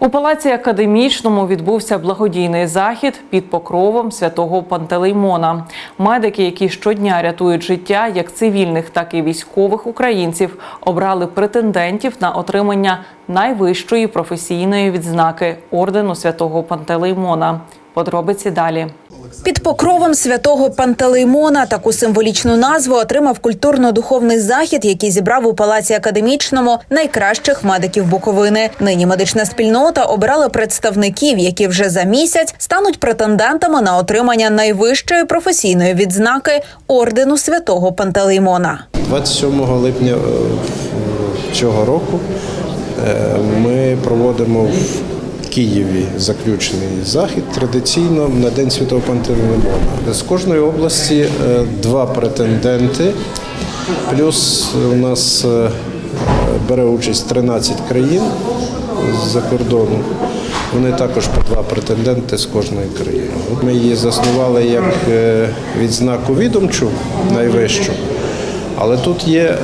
У палаці академічному відбувся благодійний захід під покровом святого Пантелеймона. Медики, які щодня рятують життя як цивільних, так і військових українців, обрали претендентів на отримання найвищої професійної відзнаки ордену святого Пантелеймона. Подробиці далі. Під покровом святого Пантелеймона таку символічну назву отримав культурно-духовний захід, який зібрав у палаці академічному найкращих медиків Буковини. Нині медична спільнота обрала представників, які вже за місяць стануть претендентами на отримання найвищої професійної відзнаки ордену святого Пантелеймона. 27 липня е, цього року е, ми проводимо в Києві заключений захід традиційно на День Святого Пантелеймона. З кожної області е, два претенденти, плюс у нас е, бере участь 13 країн з-за кордону. Вони також по два претенденти з кожної країни. Ми її заснували як е, відзнаку відомчу найвищу. Але тут є,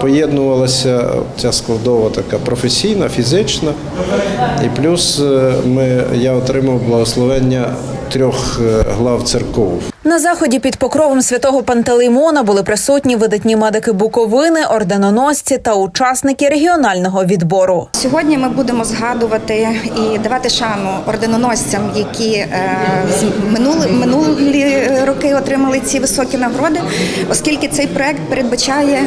поєднувалася ця складова така професійна, фізична. І плюс е, ми, я отримав благословення трьох е, глав церков. На заході під покровом святого Пантелеймона були присутні видатні медики Буковини, орденоносці та учасники регіонального відбору. Сьогодні ми будемо згадувати і давати шану орденоносцям, які е, з минули, минулі роки отримали ці високі нагороди, оскільки цей проект передбачає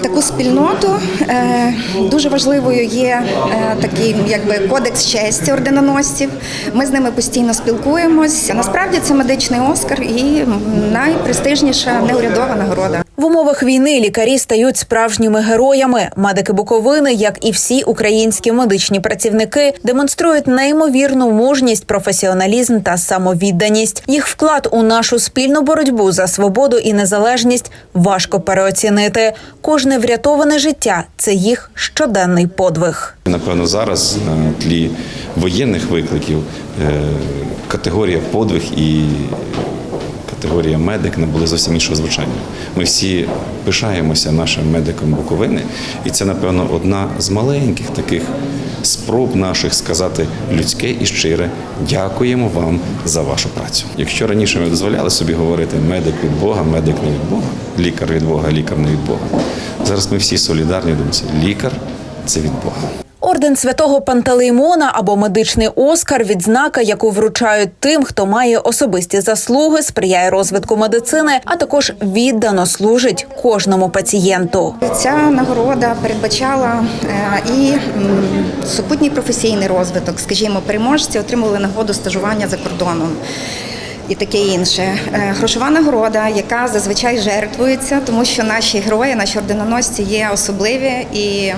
таку спільноту. Е, дуже важливою є е, такий якби кодекс честі орденоносців. Ми з ними постійно спілкуємось. Насправді це медичний оскар і найпрестижніша неурядова нагорода. В умовах війни лікарі стають справжніми героями. Медики Буковини, як і всі українські медичні працівники, демонструють неймовірну мужність, професіоналізм та самовідданість. Їх вклад у нашу спільну боротьбу за свободу і незалежність важко переоцінити. Кожне врятоване життя це їх щоденний подвиг. Напевно, зараз на тлі воєнних викликів е, категорія подвиг і категорія медик набули зовсім іншого звучання. Ми всі пишаємося нашим медиком Буковини, і це, напевно, одна з маленьких таких спроб наших сказати людське і щире дякуємо вам за вашу працю. Якщо раніше ми дозволяли собі говорити медик від Бога, медик не від Бога, лікар від Бога, лікар не від Бога. Зараз ми всі солідарні думці. Лікар це від Бога. Орден святого Пантелеймона або медичний оскар відзнака, яку вручають тим, хто має особисті заслуги, сприяє розвитку медицини, а також віддано служить кожному пацієнту. Ця нагорода передбачала е, і супутній професійний розвиток. Скажімо, переможці отримували нагоду стажування за кордоном. І таке інше. Е, Грошова нагорода, яка зазвичай жертвується, тому що наші герої, наші орденоносці є особливі і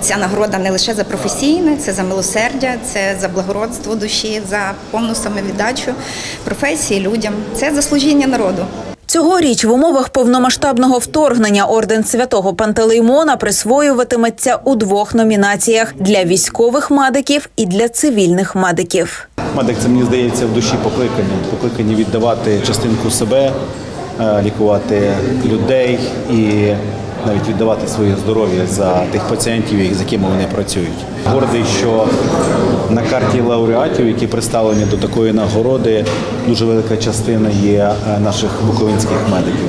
Ця нагорода не лише за професійне, це за милосердя, це за благородство душі, за повну самовіддачу професії людям. Це за служіння народу. Цьогоріч в умовах повномасштабного вторгнення орден святого Пантелеймона присвоюватиметься у двох номінаціях для військових медиків і для цивільних медиків. Медик це мені здається в душі покликані. Покликані віддавати частинку себе, е, лікувати людей і навіть віддавати своє здоров'я за тих пацієнтів, з якими вони працюють. Гордий, що на карті лауреатів, які представлені до такої нагороди, дуже велика частина є е, наших буковинських медиків.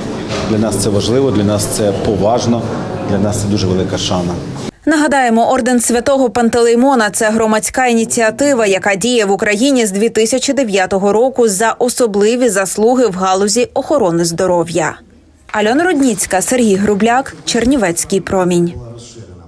Для нас це важливо, для нас це поважно, для нас це дуже велика шана. Нагадаємо, орден святого Пантелеймона це громадська ініціатива, яка діє в Україні з 2009 року за особливі заслуги в галузі охорони здоров'я. Альона Рудніцька, Сергій Грубляк, Чернівецький промінь.